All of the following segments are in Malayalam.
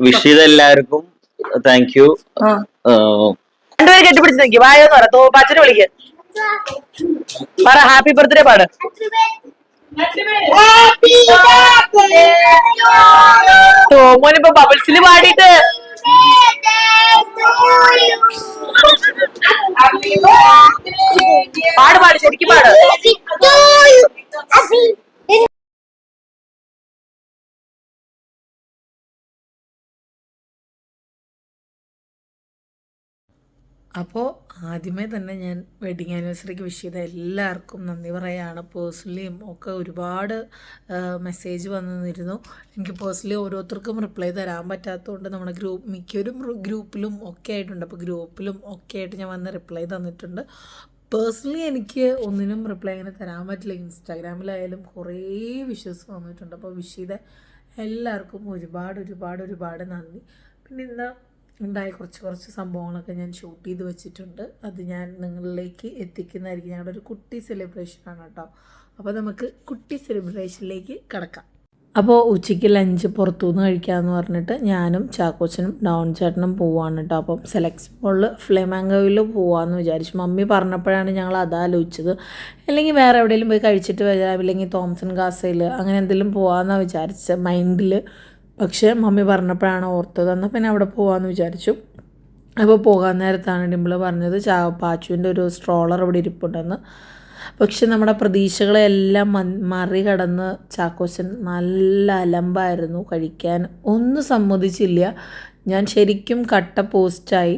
വിഷ് ചെയ്ത എല്ലാവർക്കും താങ്ക് യു. രണ്ടുപേരും കെട്ടിപ്പിടിച്ച് നിൽക്കും വായോന്ന് പറ. തോപ്പാച്ചനെ വിളിക്ക്. പറ. ഹാപ്പി ബർത്ത്ഡേ പാട്. തോമോനിപ്പോ ബബിൾസിൽ പാടിയിട്ട്. പാട് പാട്. ശരിക്കും പാട്. അപ്പോൾ ആദ്യമേ തന്നെ ഞാൻ വെഡിങ് ആനിവേഴ്സറിക്ക് വിഷ് ചെയ്ത എല്ലാവർക്കും നന്ദി പറയുകയാണ് പേഴ്സണലിയും ഒക്കെ ഒരുപാട് മെസ്സേജ് വന്നിരുന്നു. എനിക്ക് പേഴ്സണലി ഓരോരുത്തർക്കും റിപ്ലൈ തരാൻ പറ്റാത്തതുകൊണ്ട് നമ്മുടെ ഗ്രൂപ്പ് മിക്കവരും ഗ്രൂപ്പിലും ഒക്കെ ആയിട്ടുണ്ട്. അപ്പോൾ ഗ്രൂപ്പിലും ഒക്കെ ആയിട്ട് ഞാൻ വന്ന് റിപ്ലൈ തന്നിട്ടുണ്ട്. പേഴ്സണലി എനിക്ക് ഒന്നിനും റിപ്ലൈ അങ്ങനെ തരാൻ പറ്റില്ല. ഇൻസ്റ്റാഗ്രാമിലായാലും കുറേ വിഷസ് വന്നിട്ടുണ്ട്. അപ്പോൾ വിഷ് ചെയ്ത എല്ലാവർക്കും ഒരുപാട് ഒരുപാട് ഒരുപാട് നന്ദി. പിന്നെ ഇന്ന് ഉണ്ടായ കുറച്ച് കുറച്ച് സംഭവങ്ങളൊക്കെ ഞാൻ ഷൂട്ട് ചെയ്ത് വെച്ചിട്ടുണ്ട്. അത് ഞാൻ നിങ്ങളിലേക്ക് എത്തിക്കുന്നതായിരിക്കും. ഞങ്ങളുടെ ഒരു കുട്ടി സെലിബ്രേഷനാണ് കേട്ടോ. അപ്പോൾ നമുക്ക് കുട്ടി സെലിബ്രേഷനിലേക്ക് കിടക്കാം. അപ്പോൾ ഉച്ചയ്ക്ക് ലഞ്ച് പുറത്തുനിന്ന് കഴിക്കാമെന്ന് പറഞ്ഞിട്ട് ഞാനും ചാക്കോച്ചനും ഡൗൺ ചേട്ടനും പോവാണ് കേട്ടോ. അപ്പം സെലക്സ് മോളിൽ ഫ്ലേമാങ്കോയിൽ പോവാമെന്ന് വിചാരിച്ചു. മമ്മി പറഞ്ഞപ്പോഴാണ് ഞങ്ങൾ അതാലോചിച്ചത്. അല്ലെങ്കിൽ വേറെ എവിടെയെങ്കിലും പോയി കഴിച്ചിട്ട് വരാം. അല്ലെങ്കിൽ തോംസൺ ഗാസയിൽ അങ്ങനെ എന്തെങ്കിലും പോകാമെന്നാണ് വിചാരിച്ചത്. മൈൻഡിൽ പക്ഷേ മമ്മി പറഞ്ഞപ്പോഴാണ് ഓർത്തത്. എന്നാൽ പിന്നെ അവിടെ പോകാമെന്ന് വിചാരിച്ചു. അപ്പോൾ പോകാൻ നേരത്താണ് ഡിമ്പിൾ പറഞ്ഞത് ചാ പാച്ചുവിന്റെ ഒരു സ്ട്രോളർ ഇവിടെ ഇരിപ്പുണ്ടെന്ന്. പക്ഷെ നമ്മുടെ പ്രതീക്ഷകളെല്ലാം മറികടന്ന് ചാക്കോച്ചൻ നല്ല അലമ്പായിരുന്നു കഴിക്കാൻ. ഒന്നും സമ്മതിച്ചില്ല. ഞാൻ ശരിക്കും കട്ട പോസ്റ്റായി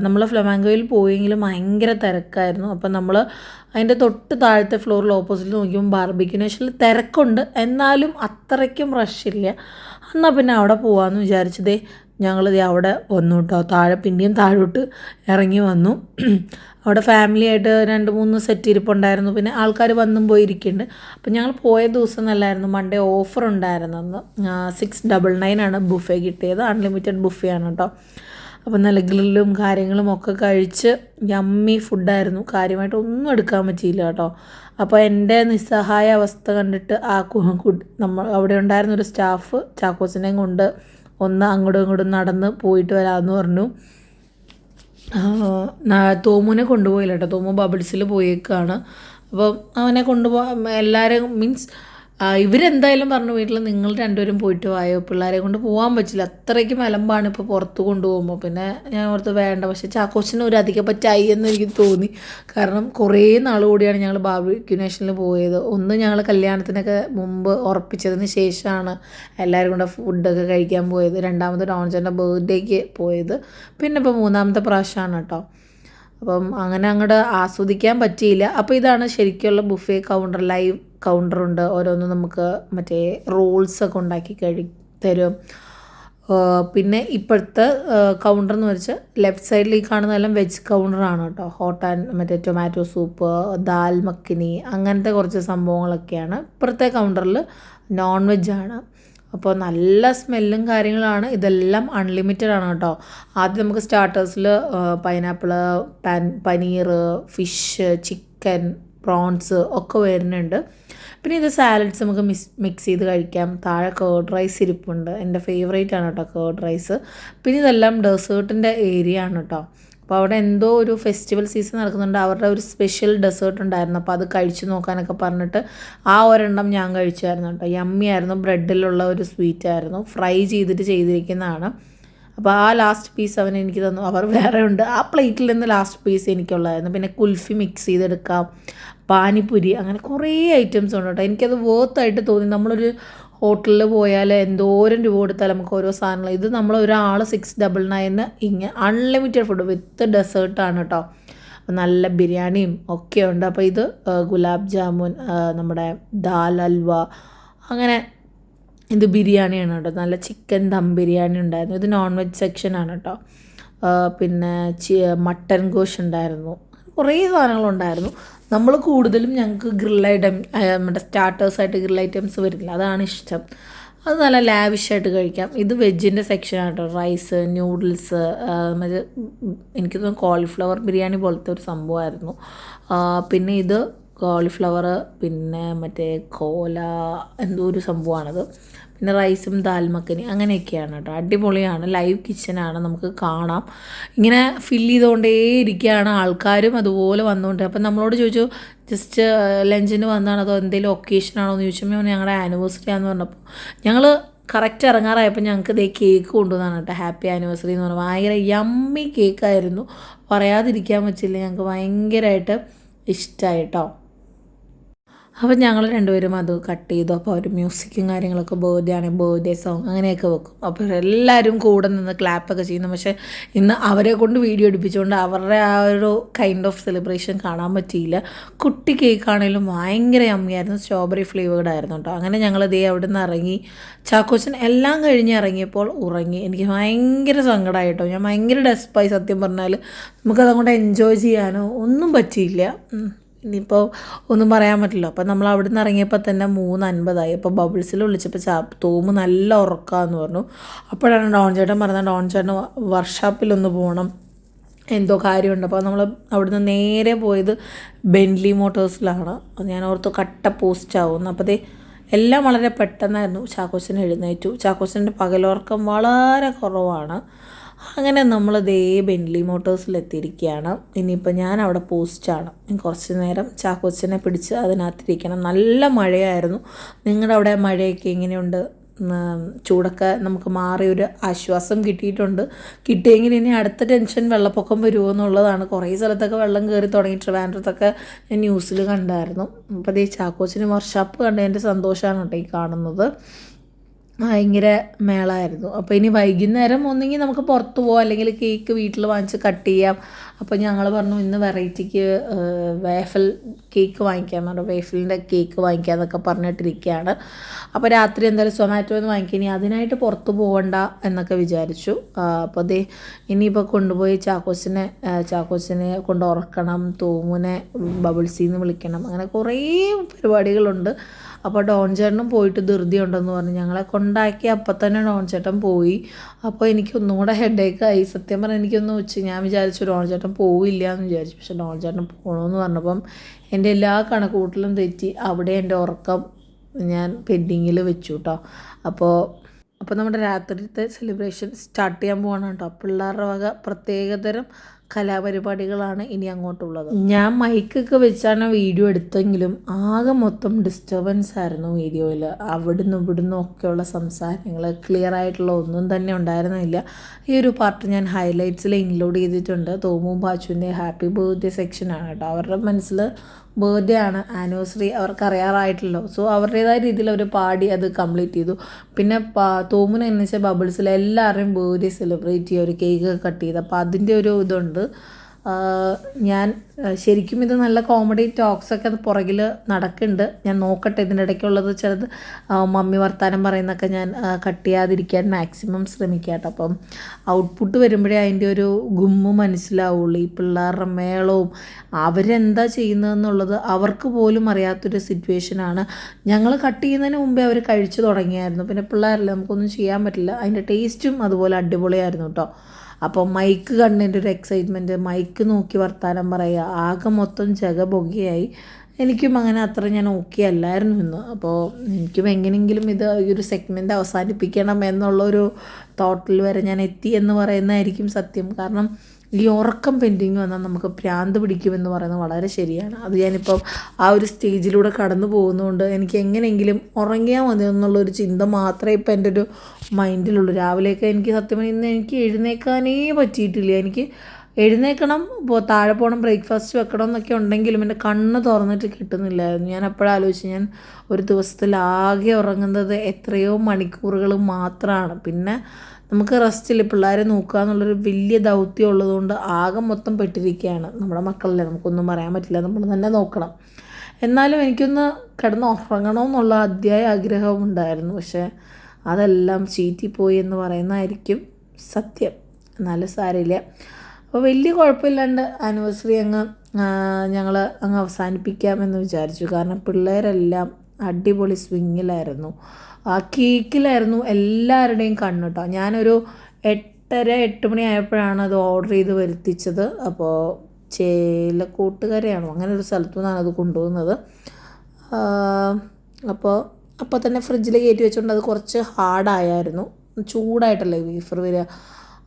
നമ്മൾ ഫ്ലമാങ്കോയിൽ പോയെങ്കിലും ഭയങ്കര തിരക്കായിരുന്നു. അപ്പം നമ്മൾ അതിന്റെ തൊട്ട് താഴത്തെ ഫ്ലോറിൽ ഓപ്പോസിറ്റ് നോക്കിയപ്പോൾ ബാർബിക്യൂനേഷനിൽ തിരക്കുണ്ട്. എന്നാലും അത്രയ്ക്കും റഷില്ല എന്നാൽ പിന്നെ അവിടെ പോകാമെന്ന് വിചാരിച്ചതേ ഞങ്ങൾ അവിടെ വന്നു കേട്ടോ താഴെ പിന്നെയും താഴോട്ട് ഇറങ്ങി വന്നു. അവിടെ ഫാമിലി ആയിട്ട് രണ്ട് മൂന്ന് സെറ്റ് ഇരിപ്പുണ്ടായിരുന്നു. പിന്നെ ആൾക്കാർ വന്നും പോയി പോയിരിക്കുന്നുണ്ട്. അപ്പം ഞങ്ങൾ പോയ ദിവസം നല്ലായിരുന്നു. മൺഡേ ഓഫർ ഉണ്ടായിരുന്നു സിക്സ് ഡബിൾ നയൻ ആണ് ബുഫേ കിട്ടിയത്. അൺലിമിറ്റഡ് ബുഫേ ആണ് കേട്ടോ അപ്പം നല്ല ഗ്രില്ലും കാര്യങ്ങളും ഒക്കെ കഴിച്ച് യമ്മി ഫുഡായിരുന്നു കാര്യമായിട്ട് ഒന്നും എടുക്കാൻ പറ്റിയില്ല കേട്ടോ. അപ്പോൾ എന്റെ നിസ്സഹായ അവസ്ഥ കണ്ടിട്ട് ആ നമ്മൾ അവിടെ ഉണ്ടായിരുന്ന ഒരു സ്റ്റാഫ് ചാക്കോസിനെയും കൊണ്ട് ഒന്ന് അങ്ങോട്ടും ഇങ്ങോട്ടും നടന്ന് പോയിട്ട് വരാമെന്ന് പറഞ്ഞു. തോമുനെ കൊണ്ടുപോയില്ല കേട്ടോ. തോമു ബബിൾസിൽ പോയേക്കാണ്. അപ്പം അവനെ കൊണ്ടുപോ എല്ലാവരും മീൻസ് ഇവരെന്തായാലും പറഞ്ഞു വീട്ടിൽ നിങ്ങൾ രണ്ടുപേരും പോയിട്ട് വായോ? പിള്ളേരെ കൊണ്ട് പോകാൻ പറ്റില്ല. അത്രയ്ക്ക് മലമ്പാണ് ഇപ്പോൾ പുറത്ത് കൊണ്ടുപോകുമ്പോൾ പിന്നെ ഞാൻ ഓർത്ത് വേണ്ട പക്ഷേ ചാക്കോച്ചിന് ഒരു അധികം പറ്റായി എന്ന് എനിക്ക് തോന്നി. കാരണം കുറേ നാൾ കൂടിയാണ് ഞങ്ങൾ ബാബിക്യുനേഷനിൽ പോയത്. ഒന്ന് ഞങ്ങൾ കല്യാണത്തിനൊക്കെ മുമ്പ് ഉറപ്പിച്ചതിന് ശേഷമാണ് എല്ലാവരും കൂടെ ഫുഡൊക്കെ കഴിക്കാൻ പോയത്. രണ്ടാമത് ഡോൺചേന്റെ ബർത്ത്ഡേക്ക് പോയത്. പിന്നെ ഇപ്പോൾ മൂന്നാമത്തെ പ്രാവശ്യമാണ് കേട്ടോ. അപ്പം അങ്ങനെ അങ്ങോട്ട് ആസ്വദിക്കാൻ പറ്റിയില്ല. അപ്പോൾ ഇതാണ് ശരിക്കുള്ള ബുഫേ കൗണ്ടർ ലൈവ് കൗണ്ടറുണ്ട് ഓരോന്ന് നമുക്ക് മറ്റേ റോൾസൊക്കെ ഉണ്ടാക്കി കഴി തരും. പിന്നെ ഇപ്പോഴത്തെ കൗണ്ടർ എന്ന് വെച്ചാൽ ലെഫ്റ്റ് സൈഡിൽ ഈ കാണുന്നതെല്ലാം വെജ് കൗണ്ടറാണ് കേട്ടോ. ഹോട്ട് ആൻഡ് മറ്റേ ടൊമാറ്റോ സൂപ്പ് ദാൽ മക്കിനി അങ്ങനത്തെ കുറച്ച് സംഭവങ്ങളൊക്കെയാണ്. ഇപ്പുറത്തെ കൗണ്ടറിൽ നോൺ വെജ് ആണ്. അപ്പോൾ നല്ല സ്മെല്ലും കാര്യങ്ങളാണ്. ഇതെല്ലാം അൺലിമിറ്റഡ് ആണ് കേട്ടോ. ആദ്യം നമുക്ക് സ്റ്റാർട്ടേഴ്സിൽ pineapple paneer fish chicken prawns ഒക്കെ വരുന്നുണ്ട്. പിന്നെ ഇത് സാലഡ്സ് നമുക്ക് മിസ് മിക്സ് ചെയ്ത് കഴിക്കാം. താഴെ കേർഡ് റൈസ് ഇരിപ്പുണ്ട്. എന്റെ ഫേവറേറ്റ് ആണ് കേട്ടോ കേർഡ് റൈസ് പിന്നെ ഇതെല്ലാം ഡെസേർട്ടിന്റെ ഏരിയ ആണ് കേട്ടോ. അപ്പോൾ അവിടെ എന്തോ ഒരു ഫെസ്റ്റിവൽ സീസൺ നടക്കുന്നുണ്ട്. അവരുടെ ഒരു സ്പെഷ്യൽ ഡെസേർട്ട് ഉണ്ടായിരുന്നു. അപ്പോൾ അത് കഴിച്ചു നോക്കാനൊക്കെ പറഞ്ഞിട്ട് ആ ഒരെണ്ണം ഞാൻ കഴിച്ചായിരുന്നു കേട്ടോ. യമ്മി ആയിരുന്നു. ബ്രെഡിലുള്ള ഒരു സ്വീറ്റ് ആയിരുന്നു. ഫ്രൈ ചെയ്തിട്ട് ചെയ്തിരിക്കുന്നതാണ്. അപ്പോൾ ആ ലാസ്റ്റ് പീസ് അവൻ എനിക്ക് തന്നു. അവർ വേറെ ഉണ്ട്. ആ പ്ലേറ്റിൽ നിന്ന് ലാസ്റ്റ് പീസ് എനിക്കുള്ളതായിരുന്നു. പിന്നെ കുൽഫി മിക്സ് ചെയ്തെടുക്കാം. പാനിപ്പുരി അങ്ങനെ കുറേ ഐറ്റംസ് ഉണ്ട് കേട്ടോ. എനിക്കത് വേർത്തായിട്ട് തോന്നി. നമ്മളൊരു ഹോട്ടലിൽ പോയാൽ എന്തോരം രൂപ കൊടുത്താൽ നമുക്ക് ഓരോ സാധനങ്ങൾ. ഇത് നമ്മൾ ഒരാൾ സിക്സ് ഡബിൾ നയന് ഇങ്ങനെ അൺലിമിറ്റഡ് ഫുഡ് വിത്ത് ഡെസേർട്ടാണ് കേട്ടോ നല്ല ബിരിയാണിയും ഒക്കെ ഉണ്ട്. അപ്പോൾ ഇത് ഗുലാബ് ജാമുൻ നമ്മുടെ ദാൽ ഹൽവ അങ്ങനെ ഇത് ബിരിയാണിയാണ് കേട്ടോ നല്ല ചിക്കൻ ദം ബിരിയാണി ഉണ്ടായിരുന്നു. ഇത് നോൺ വെജ് സെക്ഷനാണ് കേട്ടോ പിന്നെ മട്ടൻ ഗോഷ് ഉണ്ടായിരുന്നു. കുറേ സാധനങ്ങളുണ്ടായിരുന്നു നമ്മൾ കൂടുതലും ഞങ്ങൾക്ക് ഗ്രിൽ ഐറ്റം നമ്മുടെ സ്റ്റാർട്ടേഴ്സായിട്ട് ഗ്രിൽ ഐറ്റംസ് വരുന്നില്ല. അതാണ് ഇഷ്ടം. അത് നല്ല ലാവിഷായിട്ട് കഴിക്കാം. ഇത് വെജിന്റെ സെക്ഷനാണ് റൈസ് ന്യൂഡിൽസ് എനിക്ക് തോന്നുന്നു കോളിഫ്ലവർ ബിരിയാണി പോലത്തെ ഒരു സംഭവമായിരുന്നു. പിന്നെ ഇത് കോളിഫ്ലവർ പിന്നെ മറ്റേ കോല എന്തോ ഒരു സംഭവമാണത്. പിന്നെ റൈസും ദാൽമക്കനി അങ്ങനെയൊക്കെയാണ് കേട്ടോ. അടിപൊളിയാണ്. ലൈവ് കിച്ചനാണ് നമുക്ക് കാണാം. ഇങ്ങനെ ഫില്ല് ചെയ്തുകൊണ്ടേ ഇരിക്കുകയാണ് ആൾക്കാരും അതുപോലെ വന്നുകൊണ്ട്. അപ്പം നമ്മളോട് ചോദിച്ചു ജസ്റ്റ് ലഞ്ചിന് വന്നതാണ് അതോ എന്തെങ്കിലും ഒക്കേഷൻ ആണോ? എന്ന് ചോദിച്ചപ്പോൾ ഞങ്ങളുടെ ആനിവേഴ്സറി ആണെന്ന് പറഞ്ഞപ്പോൾ. ഞങ്ങൾ കറക്റ്റ് ഇറങ്ങാറായപ്പോൾ ഞങ്ങൾക്ക് ഇതേ കേക്ക് കൊണ്ടുവന്നാണ് കേട്ടോ. ഹാപ്പി ആനിവേഴ്സറി എന്ന് പറഞ്ഞാൽ ഭയങ്കര യമ്മി കേക്കായിരുന്നു പറയാതിരിക്കാൻ പറ്റില്ല. ഞങ്ങൾക്ക് ഭയങ്കരമായിട്ട് ഇഷ്ടമായി കേട്ടോ. അപ്പം ഞങ്ങൾ രണ്ടുപേരും അത് കട്ട് ചെയ്തു. അപ്പോൾ അവർ മ്യൂസിക്കും കാര്യങ്ങളൊക്കെ ബർത്ത്ഡേ ആണെങ്കിൽ ബർത്ത്ഡേ സോങ് അങ്ങനെയൊക്കെ വെക്കും. അപ്പോൾ എല്ലാവരും കൂടെ നിന്ന് ക്ലാപ്പൊക്കെ ചെയ്യുന്നു. പക്ഷേ ഇന്ന് അവരെ കൊണ്ട് വീഡിയോ എടുപ്പിച്ചുകൊണ്ട് അവരുടെ ആ ഒരു കൈൻഡ് ഓഫ് സെലിബ്രേഷൻ കാണാൻ പറ്റിയില്ല. കുട്ടി കേക്കാണെങ്കിലും ഭയങ്കര അമ്മയായിരുന്നു സ്ട്രോബെറി ഫ്ലേവേഡ് ആയിരുന്നു കേട്ടോ അങ്ങനെ ഞങ്ങൾ ദേ അവിടെ നിന്ന് ഇറങ്ങി. ചാക്കോച്ചൻ എല്ലാം കഴിഞ്ഞ് ഇറങ്ങിയപ്പോൾ ഉറങ്ങി. എനിക്ക് ഭയങ്കര സങ്കടമായിട്ടോ ഞാൻ ഭയങ്കര ഡെസ്പായി സത്യം പറഞ്ഞാൽ നമുക്കതങ്ങോട്ട് എൻജോയ് ചെയ്യാനോ ഒന്നും പറ്റിയില്ല. ഇനിയിപ്പോൾ ഒന്നും പറയാൻ പറ്റില്ല. അപ്പം നമ്മൾ അവിടെ നിന്ന് ഇറങ്ങിയപ്പോൾ തന്നെ മൂന്ന് അൻപതായി അപ്പോൾ ബബിൾസിൽ വിളിച്ചപ്പോൾ ചാ തോമ് നല്ല ഉറക്കാന്ന് പറഞ്ഞു. അപ്പോഴാണ് ഡോൺ ചേട്ടൻ പറഞ്ഞത് ഡോൺ ചേട്ടൻ വർക്ക്ഷോപ്പിലൊന്ന് പോകണം എന്തോ കാര്യമുണ്ട്. അപ്പോൾ നമ്മൾ അവിടുന്ന് നേരെ പോയത് ബെൻലി മോട്ടോഴ്സിലാണ്. ഞാൻ ഓർത്ത് കട്ട പോസ്റ്റ് ആവുന്നു. അപ്പോൾ അതേ എല്ലാം വളരെ പെട്ടെന്നായിരുന്നു. ചാക്കോച്ചൻ എഴുന്നേറ്റു. ചാക്കോച്ചന്റെ പകലുറക്കം വളരെ കുറവാണ്. അങ്ങനെ നമ്മൾ ദേ ബെൻലി മോട്ടോഴ്സിൽ എത്തിയിരിക്കുകയാണ് ഇനിയിപ്പോൾ ഞാൻ അവിടെ പോസ്റ്റാണ് കുറച്ച് നേരം ചാക്കോച്ചനെ പിടിച്ച് അതിനകത്തിരിക്കണം. നല്ല മഴയായിരുന്നു. നിങ്ങളുടെ അവിടെ മഴയൊക്കെ എങ്ങനെയുണ്ട്? ചൂടൊക്കെ നമുക്ക് മാറി ഒരു ആശ്വാസം കിട്ടിയിട്ടുണ്ട്. കിട്ടിയെങ്കിൽ ഇനി അടുത്ത ടെൻഷൻ വെള്ളപ്പൊക്കം വരുമോ എന്നുള്ളതാണ്. കുറേ സ്ഥലത്തൊക്കെ വെള്ളം കയറി തുടങ്ങി. ട്രിവാൻഡ്രത്തൊക്കെ ഞാൻ ന്യൂസിൽ കണ്ടായിരുന്നു. അപ്പോൾ ഈ ചാക്കോച്ചിന് വർഷാപ്പ് കണ്ടതിന്റെ സന്തോഷമാണ് കേട്ടോ ഈ കാണുന്നത്. ഭയങ്കര മേളമായിരുന്നു അപ്പോൾ ഇനി വൈകുന്നേരം ഒന്നെങ്കിൽ നമുക്ക് പുറത്ത് പോകാം അല്ലെങ്കിൽ കേക്ക് വീട്ടിൽ വാങ്ങിച്ച് കട്ട് ചെയ്യാം. അപ്പോൾ ഞങ്ങൾ പറഞ്ഞു ഇന്ന് വെറൈറ്റിക്ക് വേഫൽ കേക്ക് വാങ്ങിക്കാൻ പറഞ്ഞു. വേഫലിന്റെ കേക്ക് വാങ്ങിക്കാമെന്നൊക്കെ പറഞ്ഞിട്ടിരിക്കുകയാണ് അപ്പോൾ രാത്രി എന്തായാലും സൊമാറ്റോ എന്ന് വാങ്ങിക്കുക ഇനി അതിനായിട്ട് പുറത്ത് പോകണ്ട എന്നൊക്കെ വിചാരിച്ചു. അപ്പോൾ അതേ ഇനിയിപ്പോൾ കൊണ്ടുപോയി ചാക്കോസിനെ ചാക്കോസിനെ കൊണ്ട് ഉറക്കണം തൂമുനെ ബബിൾസിന്ന് വിളിക്കണം. അങ്ങനെ കുറേ പരിപാടികളുണ്ട്. അപ്പോൾ ഡോൺ ചേട്ടനും പോയിട്ട് ധൃതി ഉണ്ടെന്ന് പറഞ്ഞു. ഞങ്ങളെ കൊണ്ടാക്കി അപ്പം തന്നെ ഡോൺ ചേട്ടൻ പോയി. അപ്പോൾ എനിക്ക് ഒന്നും കൂടെ ഹെഡേക്ക് ആയി. സത്യം പറഞ്ഞാൽ എനിക്കൊന്ന് ഉച്ച ഞാൻ വിചാരിച്ചു ഡോൺ ചേട്ടൻ പോവില്ല എന്ന് വിചാരിച്ചു. പക്ഷേ ഡോൺ ചേട്ടൻ പോകണമെന്ന് പറഞ്ഞപ്പം എന്റെ എല്ലാ കണക്കൂട്ടിലും തെറ്റി. അവിടെ എന്റെ ഉറക്കം ഞാൻ പെൻഡിങ്ങിൽ വെച്ചു കേട്ടോ അപ്പോൾ അപ്പോൾ നമ്മുടെ രാത്രിത്തെ സെലിബ്രേഷൻ സ്റ്റാർട്ട് ചെയ്യാൻ പോകണം കേട്ടോ പിള്ളേരുടെ വക പ്രത്യേകതരം കലാപരിപാടികളാണ് ഇനി അങ്ങോട്ടുള്ളത്. ഞാൻ മൈക്കൊക്കെ വെച്ചാണ് വീഡിയോ എടുത്തെങ്കിലും ആകെ മൊത്തം ഡിസ്റ്റർബൻസ് ആയിരുന്നു വീഡിയോയിൽ അവിടുന്ന് ഇവിടുന്നും ഒക്കെയുള്ള സംസാരങ്ങൾ ക്ലിയർ ആയിട്ടുള്ള ഒന്നും തന്നെ ഉണ്ടായിരുന്നില്ല. ഈ ഒരു പാർട്ട് ഞാൻ ഹൈലൈറ്റ്സിൽ ഇൻക്ലൂഡ് ചെയ്തിട്ടുണ്ട്. തോമും ബാച്ചുവിന്റെ ഹാപ്പി ബർത്ത്ഡേ സെക്ഷനാണ് കേട്ടോ. അവരുടെ മനസ്സിൽ ബർത്ത്ഡേ ആണ് ആനിവേഴ്സറി അവർക്ക് അറിയാറായിട്ടല്ലോ. സോ അവരുടേതായ രീതിയിൽ അവർ പാടി അത് കംപ്ലീറ്റ് ചെയ്തു. പിന്നെ തോമുന എന്നുവെച്ചാൽ എന്ന് വെച്ചാൽ ബബിൾസിൽ എല്ലാവരുടെയും ബർത്ത്ഡേ സെലിബ്രേറ്റ് ചെയ്യുക ഒരു കേക്ക് കട്ട് ചെയ്ത്. അപ്പോൾ അതിന്റെ ഒരു ഇതുണ്ട്. ഞാൻ ശരിക്കും ഇത് നല്ല കോമഡി ടോക്സ് ഒക്കെ അത് പുറകിൽ നടക്കുന്നുണ്ട്. ഞാൻ നോക്കട്ടെ ഇതിന്റെ ഇടയ്ക്കുള്ളത് ചിലത് മമ്മി വർത്താനം പറയുന്നൊക്കെ ഞാൻ കട്ട് ചെയ്യാതിരിക്കാൻ മാക്സിമം ശ്രമിക്കാട്ടോ അപ്പം ഔട്ട്പുട്ട് വരുമ്പോഴേ അതിന്റെ ഒരു ഗുമ്മ് മനസ്സിലാവുള്ളൂ. ഈ പിള്ളേരുടെ മേളവും അവരെന്താ ചെയ്യുന്നതെന്നുള്ളത് അവർക്ക് പോലും അറിയാത്തൊരു സിറ്റുവേഷനാണ് ഞങ്ങൾ കട്ട് ചെയ്യുന്നതിന് മുമ്പേ അവർ കഴിച്ചു തുടങ്ങിയായിരുന്നു. പിന്നെ പിള്ളേരല്ലേ നമുക്കൊന്നും ചെയ്യാൻ പറ്റില്ല. അതിന്റെ ടേസ്റ്റും അതുപോലെ അടിപൊളിയായിരുന്നു കേട്ടോ. അപ്പോൾ മൈക്ക് കണ്ടതിന്റെ ഒരു എക്സൈറ്റ്മെന്റ് മൈക്ക് നോക്കി വർത്താനം പറയുക ആകെ മൊത്തം ജഗബൊഗയായി എനിക്കും അങ്ങനെ അത്ര ഞാൻ ഓക്കെ അല്ലായിരുന്നു ഇന്ന്. അപ്പോൾ എനിക്കും എങ്ങനെയെങ്കിലും ഇത് ഈ ഒരു സെഗ്മെന്റ് അവസാനിപ്പിക്കണം എന്നുള്ളൊരു തോട്ടിൽ വരെ ഞാൻ എത്തി എന്ന് പറയുന്നതായിരിക്കും സത്യം. കാരണം ഈ ഉറക്കം പെൻഡിങ് വന്നാൽ നമുക്ക് ഭ്രാന്ത് പിടിക്കുമെന്ന് പറയുന്നത് വളരെ ശരിയാണ്. അത് ഞാനിപ്പം ആ ഒരു സ്റ്റേജിലൂടെ കടന്നു പോകുന്നതുകൊണ്ട് എനിക്ക് എങ്ങനെയെങ്കിലും ഉറങ്ങിയാൽ മതി എന്നുള്ളൊരു ചിന്ത മാത്രമേ ഇപ്പം എന്റെ ഒരു മൈൻഡിലുള്ളൂ രാവിലെയൊക്കെ എനിക്ക് സത്യം ഇന്ന് എനിക്ക് എഴുന്നേക്കാനേ പറ്റിയിട്ടില്ല. എനിക്ക് എഴുന്നേക്കണം ഇപ്പോൾ താഴെ പോകണം ബ്രേക്ക്ഫാസ്റ്റ് വെക്കണം എന്നൊക്കെ ഉണ്ടെങ്കിലും എന്റെ കണ്ണ് തുറന്നിട്ട് കിട്ടുന്നില്ലായിരുന്നു. ഞാൻ അപ്പോഴാലോചിച്ച് ഞാൻ ഒരു ദിവസത്തിൽ ആകെ ഉറങ്ങുന്നത് എത്രയോ മണിക്കൂറുകൾ മാത്രമാണ്. പിന്നെ നമുക്ക് റെസ്റ്റില്ല പിള്ളേരെ നോക്കുക എന്നുള്ളൊരു വലിയ ദൗത്യം ഉള്ളതുകൊണ്ട് ആകെ മൊത്തം പെട്ടിരിക്കുകയാണ് നമ്മുടെ മക്കളല്ലേ? നമുക്കൊന്നും പറയാൻ പറ്റില്ല. നമ്മൾ തന്നെ നോക്കണം. എന്നാലും എനിക്കൊന്ന് കിടന്ന് ഉറങ്ങണമെന്നുള്ള അതിയായ ആഗ്രഹവും ഉണ്ടായിരുന്നു. പക്ഷേ അതെല്ലാം ചീറ്റിപ്പോയി എന്ന് പറയുന്നതായിരിക്കും സത്യം. എന്നാലും സാരമില്ല. അപ്പോൾ വലിയ കുഴപ്പമില്ലാണ്ട് ആനിവേഴ്സറി അങ്ങ് ഞങ്ങൾ അങ്ങ് അവസാനിപ്പിക്കാമെന്ന് വിചാരിച്ചു. കാരണം പിള്ളേരെല്ലാം അടിപൊളി സ്വിങ്ങിലായിരുന്നു ആ കേക്കിലായിരുന്നു എല്ലാവരുടെയും കണ്ണ് കേട്ടോ ഞാനൊരു എട്ടര എട്ട് മണി ആയപ്പോഴാണ് അത് ഓർഡർ ചെയ്ത് വരുത്തിച്ചത്. അപ്പോൾ ചേലക്കൂട്ടുകരയാണോ അങ്ങനെ ഒരു സ്ഥലത്തു നിന്നാണ് അത് കൊണ്ടുപോകുന്നത് അപ്പോൾ അപ്പോൾ തന്നെ ഫ്രിഡ്ജിൽ കയറ്റി വെച്ചുകൊണ്ട് അത് കുറച്ച് ഹാർഡായായിരുന്നു ചൂടായിട്ടല്ലേ ബീഫർ വരിക.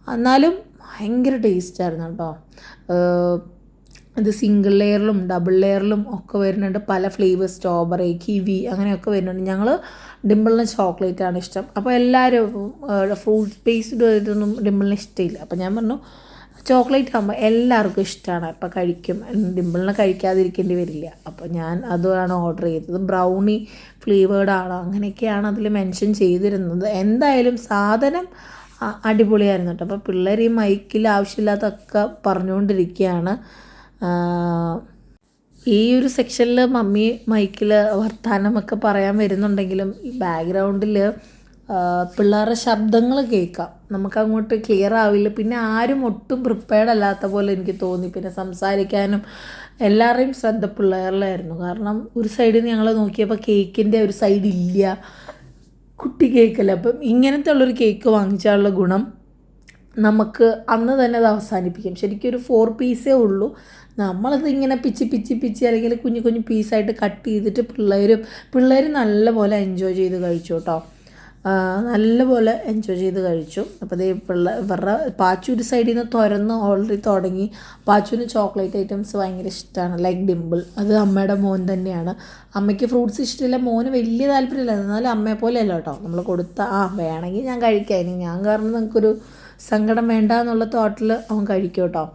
എന്നാലും ഭയങ്കര ടേസ്റ്റായിരുന്നു കേട്ടോ ഇത് സിംഗിൾ ലെയറിലും ഡബിൾ ലെയറിലും ഒക്കെ വരുന്നുണ്ട്. പല ഫ്ലേവേഴ്സ് സ്ട്രോബെറി കിവി അങ്ങനെയൊക്കെ വരുന്നുണ്ട്. ഞങ്ങൾ ഡിമ്പിളിന് ചോക്ലേറ്റ് ആണ് ഇഷ്ടം. അപ്പോൾ എല്ലാവരും ഫ്രൂട്ട്സ് ബേസ്ഡ് ഇതൊന്നും ഡിമ്പിളിന് ഇഷ്ടമില്ല. അപ്പോൾ ഞാൻ പറഞ്ഞു ചോക്ലേറ്റ് ആകുമ്പോൾ എല്ലാവർക്കും ഇഷ്ടമാണ് അപ്പോൾ കഴിക്കും. ഡിമ്പിളിനെ കഴിക്കാതിരിക്കേണ്ടി വരില്ല. അപ്പോൾ ഞാൻ അതാണ് ഓർഡർ ചെയ്തത്. ബ്രൗണി ഫ്ലേവേർഡ് ആണ്. അങ്ങനെയൊക്കെയാണ് അതിൽ മെൻഷൻ ചെയ്തിരുന്നത്. എന്തായാലും സാധനം അടിപൊളിയായിരുന്നു കേട്ടോ. അപ്പോൾ പിള്ളേർ ഈ മൈക്കിൽ ആവശ്യമില്ലാത്തൊക്കെ പറഞ്ഞുകൊണ്ടിരിക്കുകയാണ്. ഈ ഒരു സെക്ഷനിൽ മമ്മി മൈക്കിൽ വർത്തമാനമൊക്കെ പറയാൻ വരുന്നുണ്ടെങ്കിലും ഈ ബാക്ക്ഗ്രൗണ്ടിൽ പിള്ളേരുടെ ശബ്ദങ്ങൾ കേൾക്കാം. നമുക്ക് അങ്ങോട്ട് ക്ലിയർ ആവില്ല. പിന്നെ ആരും ഒട്ടും പ്രിപ്പയർഡ് അല്ലാത്ത പോലെ എനിക്ക് തോന്നി. പിന്നെ സംസാരിക്കാനും എല്ലാവരുടെയും ശ്രദ്ധ പിള്ളേരിലായിരുന്നു. കാരണം ഒരു സൈഡിൽ നിന്ന് ഞങ്ങൾ നോക്കിയപ്പോൾ കേക്കിന്റെ ഒരു സൈഡ് ഇല്ല. കുട്ടി കേക്കല്ല അപ്പം ഇങ്ങനത്തെ ഉള്ളൊരു കേക്ക് വാങ്ങിച്ചാലുള്ള ഗുണം നമുക്ക് അന്ന് തന്നെ അത് അവസാനിപ്പിക്കും. ശരിക്കും ഒരു ഫോർ പീസേ ഉള്ളൂ. നമ്മളത് ഇങ്ങനെ പിച്ച് പിച്ച് പിച്ച് അല്ലെങ്കിൽ കുഞ്ഞു കുഞ്ഞു പീസായിട്ട് കട്ട് ചെയ്തിട്ട് പിള്ളേരും പിള്ളേർ നല്ലപോലെ എൻജോയ് ചെയ്ത് കഴിച്ചു കേട്ടോ. നല്ലപോലെ എൻജോയ് ചെയ്ത് കഴിച്ചു. അപ്പോൾ ദേ പിള്ള ഇവരുടെ പാച്ചു ഒരു സൈഡിൽ നിന്ന് തുറന്ന് ഓൾറെഡി തുടങ്ങി. പാച്ചുവിന് ചോക്ലേറ്റ് ഐറ്റംസ് ഭയങ്കര ഇഷ്ടമാണ് ലൈക്ക് ഡിമ്പിൾ അത് അമ്മയുടെ മോൻ തന്നെയാണ്. അമ്മയ്ക്ക് ഫ്രൂട്ട്സ് ഇഷ്ടമില്ല മോന് വലിയ താല്പര്യമില്ല. എന്നാലും അമ്മയെ പോലെ അല്ല കേട്ടോ. നമ്മൾ കൊടുത്ത ആ വേണമെങ്കിൽ ഞാൻ കഴിക്കാം. ഇനി ഞാൻ കാരണം നിങ്ങൾക്കൊരു സങ്കടം വേണ്ട എന്നുള്ള തോട്ടിൽ അവൻ കഴിക്കും കേട്ടോ.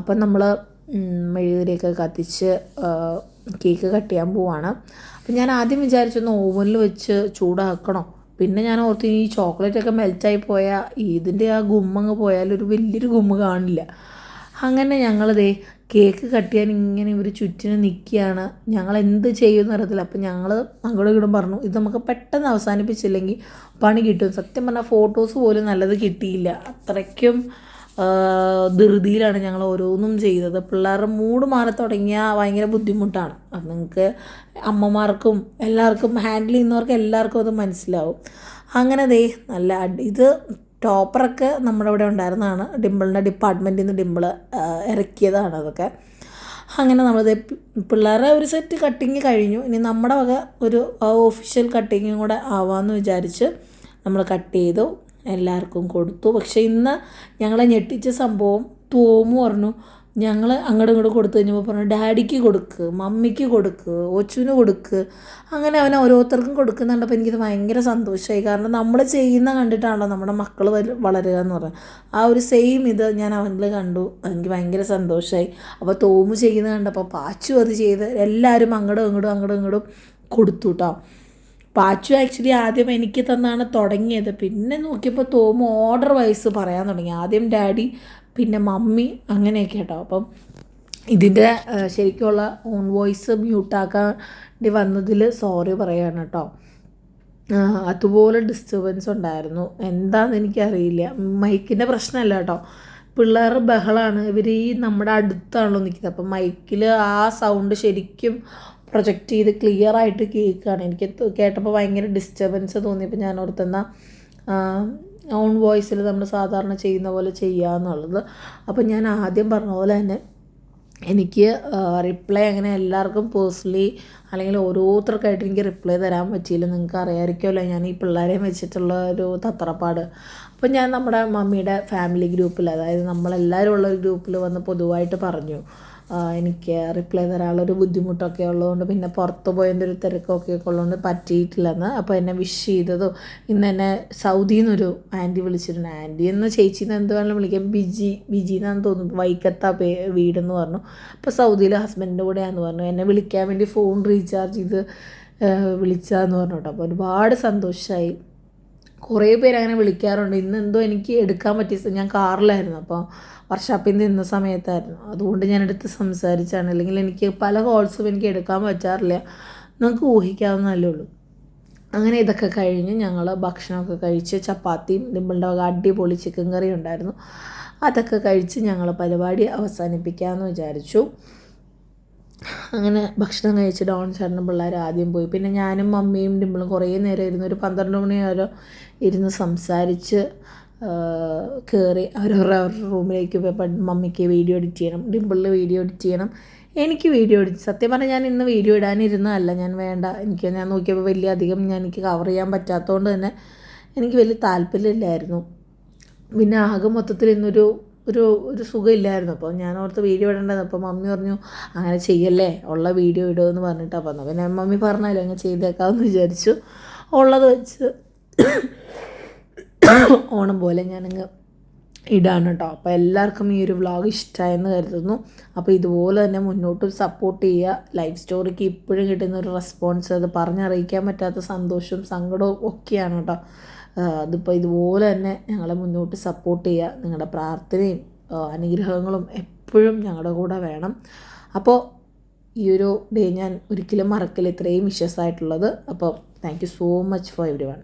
അപ്പം നമ്മൾ മെഴുകുതിരിയൊക്കെ കത്തിച്ച് കേക്ക് കട്ട് ചെയ്യാൻ പോവാണ്. അപ്പം ഞാൻ ആദ്യം വിചാരിച്ചൊന്ന് ഓവനിൽ വെച്ച് ചൂടാക്കണം. പിന്നെ ഞാൻ ഓർത്ത് ഈ ചോക്ലേറ്റൊക്കെ മെൽറ്റായി പോയാൽ ഇതിന്റെ ആ ഗുമ്മങ്ങ് പോയാൽ ഒരു വലിയൊരു ഗുമ്മ കാണില്ല. അങ്ങനെ ഞങ്ങളിതേ കേക്ക് കട്ട് ചെയ്യാൻ ഇങ്ങനെ ഇവർ ചുറ്റിന് നിൽക്കുകയാണ് ഞങ്ങൾ എന്ത് ചെയ്യുമെന്ന് അറിയത്തില്ല. അപ്പം ഞങ്ങൾ അങ്ങോട്ടും ഇങ്ങോട്ടും പറഞ്ഞു ഇത് നമുക്ക് പെട്ടെന്ന് അവസാനിപ്പിച്ചില്ലെങ്കിൽ പണി കിട്ടും. സത്യം പറഞ്ഞാൽ ഫോട്ടോസ് പോലും നല്ലത് കിട്ടിയില്ല. അത്രയ്ക്കും ധൃതിയിലാണ് ഞങ്ങൾ ഓരോന്നും ചെയ്തത്. പിള്ളേരുടെ മൂഡ് മാറി തുടങ്ങിയാൽ ഭയങ്കര ബുദ്ധിമുട്ടാണ്. അത് നിങ്ങൾക്ക് അമ്മമാർക്കും എല്ലാവർക്കും ഹാൻഡിൽ ചെയ്യുന്നവർക്ക് എല്ലാവർക്കും അത് മനസ്സിലാവും. അങ്ങനെ ദേ നല്ല ഇത് ടോപ്പറൊക്കെ നമ്മുടെ ഇവിടെ ഉണ്ടായിരുന്നതാണ്. ഡിമ്പിളിന്റെ ഡിപ്പാർട്ട്മെന്റിൽ നിന്ന് ഡിമ്പിൾ ഇറക്കിയതാണ് അതൊക്കെ. അങ്ങനെ നമ്മൾ പിള്ളേരുടെ ഒരു സെറ്റ് കട്ടിങ് കഴിഞ്ഞു. ഇനി നമ്മുടെ വക ഒരു ഒഫീഷ്യൽ കട്ടിങ്ങും കൂടെ ആവാമെന്ന് വിചാരിച്ച് നമ്മൾ കട്ട് ചെയ്തു. എല്ലാവർക്കും കൊടുത്തു. പക്ഷേ ഇന്ന് ഞങ്ങളെ ഞെട്ടിച്ച സംഭവം തോമു പറഞ്ഞു ഞങ്ങൾ അങ്ങോട്ടും ഇങ്ങോട്ടും കൊടുത്തു. കഴിഞ്ഞപ്പോൾ പറഞ്ഞു ഡാഡിക്ക് കൊടുക്ക് മമ്മിക്ക് കൊടുക്ക് ഒച്ചുവിന് കൊടുക്ക്. അങ്ങനെ അവൻ ഓരോരുത്തർക്കും കൊടുക്കുന്നുണ്ടപ്പോൾ എനിക്കിത് ഭയങ്കര സന്തോഷമായി. കാരണം നമ്മൾ ചെയ്യുന്ന കണ്ടിട്ടാണല്ലോ നമ്മുടെ മക്കൾ വളരുക എന്ന് പറയുന്നത്. ആ ഒരു സെയിം ഇത് ഞാൻ അവനിൽ കണ്ടു. എനിക്ക് ഭയങ്കര സന്തോഷമായി. അപ്പോൾ തോമു ചെയ്യുന്നത് കണ്ടപ്പോൾ പാച്ചു അത് ചെയ്ത് എല്ലാവരും അങ്ങോട്ടും ഇങ്ങോട്ടും അങ്ങോട്ടും ഇങ്ങോട്ടും കൊടുത്തു കേട്ടോ. പാച്ചു ആക്ച്വലി ആദ്യം എനിക്ക് തന്നാണ് തുടങ്ങിയത്. പിന്നെ നോക്കിയപ്പോൾ തോമ ഓർഡർ വൈസ് പറയാൻ തുടങ്ങി. ആദ്യം ഡാഡി പിന്നെ മമ്മി അങ്ങനെയൊക്കെ കേട്ടോ. അപ്പം ഇതിന്റെ ശരിക്കുള്ള ഓൺ വോയിസ് മ്യൂട്ടാക്കാണ്ടി വന്നതിൽ സോറി പറയാണ് കേട്ടോ. അതുപോലെ ഡിസ്റ്റർബൻസ് ഉണ്ടായിരുന്നു. എന്താണെന്ന് എനിക്കറിയില്ല. മൈക്കിന്റെ പ്രശ്നമല്ല കേട്ടോ. പിള്ളേർ ബഹളമാണ് ഇവർ ഈ നമ്മുടെ അടുത്താണല്ലോ നിൽക്കുന്നത് അപ്പം മൈക്കിൽ ആ സൗണ്ട് ശരിക്കും പ്രൊജക്റ്റ് ചെയ്ത് ക്ലിയർ ആയിട്ട് കേൾക്കുകയാണ് എനിക്ക് കേട്ടപ്പോൾ ഭയങ്കര ഡിസ്റ്റർബൻസ് തോന്നിയപ്പോൾ ഞാൻ ഓർത്തെന്ന ഓൺ വോയിസിൽ നമ്മൾ സാധാരണ ചെയ്യുന്ന പോലെ ചെയ്യുക എന്നുള്ളത്. അപ്പം ഞാൻ ആദ്യം പറഞ്ഞ പോലെ തന്നെ എനിക്ക് റിപ്ലൈ അങ്ങനെ എല്ലാവർക്കും പേഴ്സണലി അല്ലെങ്കിൽ ഓരോരുത്തർക്കായിട്ട് എനിക്ക് റിപ്ലൈ തരാൻ പറ്റിയില്ല. നിങ്ങൾക്ക് അറിയാമായിരിക്കുമല്ലോ ഞാൻ ഈ പിള്ളേരെ വെച്ചിട്ടുള്ള ഒരു തത്രപ്പാട്. അപ്പം ഞാൻ നമ്മുടെ മമ്മിയുടെ ഫാമിലി ഗ്രൂപ്പിൽ അതായത് നമ്മളെല്ലാവരും ഉള്ള ഒരു ഗ്രൂപ്പിൽ വന്ന് പൊതുവായിട്ട് പറഞ്ഞു. എനിക്ക് റിപ്ലൈ തരാനുള്ളൊരു ബുദ്ധിമുട്ടൊക്കെ ഉള്ളതുകൊണ്ട് പിന്നെ പുറത്ത് പോയതിന്റെ ഒരു തിരക്കൊക്കെ ഉള്ളതുകൊണ്ട് പറ്റിയിട്ടില്ലെന്ന്. അപ്പോൾ എന്നെ വിഷ് ചെയ്തതോ ഇന്ന് എന്നെ സൗദിയിൽ നിന്നൊരു ആന്റി വിളിച്ചിരുന്നു ആന്റി എന്ന് ചേച്ചിന്ന് എന്ത് വേണമെങ്കിലും വിളിക്കാം. ബിജി ബിജി എന്നാന്ന് തോന്നുന്നു വൈക്കത്ത പേ വീടെന്ന് പറഞ്ഞു. അപ്പോൾ സൗദിയിലെ ഹസ്ബൻഡിന്റെ കൂടെയാന്ന് പറഞ്ഞു. എന്നെ വിളിക്കാൻ വേണ്ടി ഫോൺ റീചാർജ് ചെയ്ത് വിളിച്ചാന്ന് പറഞ്ഞു കേട്ടോ. അപ്പോൾ ഒരുപാട് സന്തോഷമായി കുറേ പേര് അങ്ങനെ വിളിക്കാറുണ്ട്. ഇന്ന് എന്തോ എനിക്ക് എടുക്കാൻ പറ്റിയ ഞാൻ കാറിലായിരുന്നു. അപ്പോൾ വർഷാപ്പിൽ നിന്ന സമയത്തായിരുന്നു. അതുകൊണ്ട് ഞാൻ എടുത്ത് സംസാരിച്ചാണ്. അല്ലെങ്കിൽ എനിക്ക് പല കോൾസും എനിക്ക് എടുക്കാൻ പറ്റാറില്ല. നിങ്ങൾക്ക് ഊഹിക്കാവുന്നതല്ലേ ഉള്ളൂ. അങ്ങനെ ഇതൊക്കെ കഴിഞ്ഞ് ഞങ്ങൾ ഭക്ഷണമൊക്കെ കഴിച്ച് ചപ്പാത്തിയും ഡിമ്പിളിന്റെ വക അടിപൊളി ചിക്കൻ കറി ഉണ്ടായിരുന്നു. അതൊക്കെ കഴിച്ച് ഞങ്ങൾ പരിപാടി അവസാനിപ്പിക്കാമെന്ന് വിചാരിച്ചു. അങ്ങനെ ഭക്ഷണം കഴിച്ച് ഡോൺ ചേട്ടനും പിള്ളേർ ആദ്യം പോയി. പിന്നെ ഞാനും മമ്മിയും ഡിമ്പിളും കുറേ നേരം ഇരുന്ന് ഒരു പന്ത്രണ്ട് മണി ഇരുന്ന് സംസാരിച്ച് കയറി അവരവരുടെ അവരുടെ റൂമിലേക്ക് പോയി. മമ്മിക്ക് വീഡിയോ എഡിറ്റ് ചെയ്യണം ഡിമ്പിളിൽ വീഡിയോ എഡിറ്റ് ചെയ്യണം. എനിക്ക് വീഡിയോ എഡിറ്റ് സത്യം പറഞ്ഞാൽ ഞാൻ ഇന്ന് വീഡിയോ ഇടാനിരുന്നതല്ല. ഞാൻ വേണ്ട എനിക്ക് ഞാൻ നോക്കിയപ്പോൾ വലിയ അധികം ഞാൻ എനിക്ക് കവർ ചെയ്യാൻ പറ്റാത്തതുകൊണ്ട് തന്നെ എനിക്ക് വലിയ താല്പര്യമില്ലായിരുന്നു. പിന്നെ ആകെ മൊത്തത്തിൽ ഇന്നൊരു ഒരു ഒരു സുഖമില്ലായിരുന്നു. അപ്പോൾ ഞാൻ ഓർത്ത് വീഡിയോ ഇടേണ്ടത് അപ്പോൾ മമ്മി പറഞ്ഞു അങ്ങനെ ചെയ്യല്ലേ ഉള്ള വീഡിയോ ഇടുമെന്ന് പറഞ്ഞിട്ടാണ് പറഞ്ഞത് പിന്നെ മമ്മി പറഞ്ഞാലും അങ്ങനെ ചെയ്തേക്കാമെന്ന് വിചാരിച്ചു. ഉള്ളത് വെച്ച് ഓണം പോലെ ഞാനങ്ങ് ഇടാണ് കേട്ടോ അപ്പോൾ എല്ലാവർക്കും ഈ ഒരു വ്ളോഗ് ഇഷ്ടമായെന്ന് കരുതുന്നു. അപ്പോൾ ഇതുപോലെ തന്നെ മുന്നോട്ട് സപ്പോർട്ട് ചെയ്യുക. ലൈഫ് സ്റ്റോറിക്ക് ഇപ്പോഴും കിട്ടുന്ന ഒരു റെസ്പോൺസ് അത് പറഞ്ഞറിയിക്കാൻ പറ്റാത്ത സന്തോഷവും സങ്കടവും ഒക്കെയാണ് കേട്ടോ അതിപ്പോൾ ഇതുപോലെ തന്നെ ഞങ്ങളെ മുന്നോട്ട് സപ്പോർട്ട് ചെയ്യുക. നിങ്ങളുടെ പ്രാർത്ഥനയും അനുഗ്രഹങ്ങളും എപ്പോഴും ഞങ്ങളുടെ കൂടെ വേണം. അപ്പോൾ ഈ ഒരു ഡേ ഞാൻ ഒരിക്കലും മറക്കില്ല. ഇത്രയും വിശ്വസമായിട്ടുള്ളത്. അപ്പോൾ thank you so much for everyone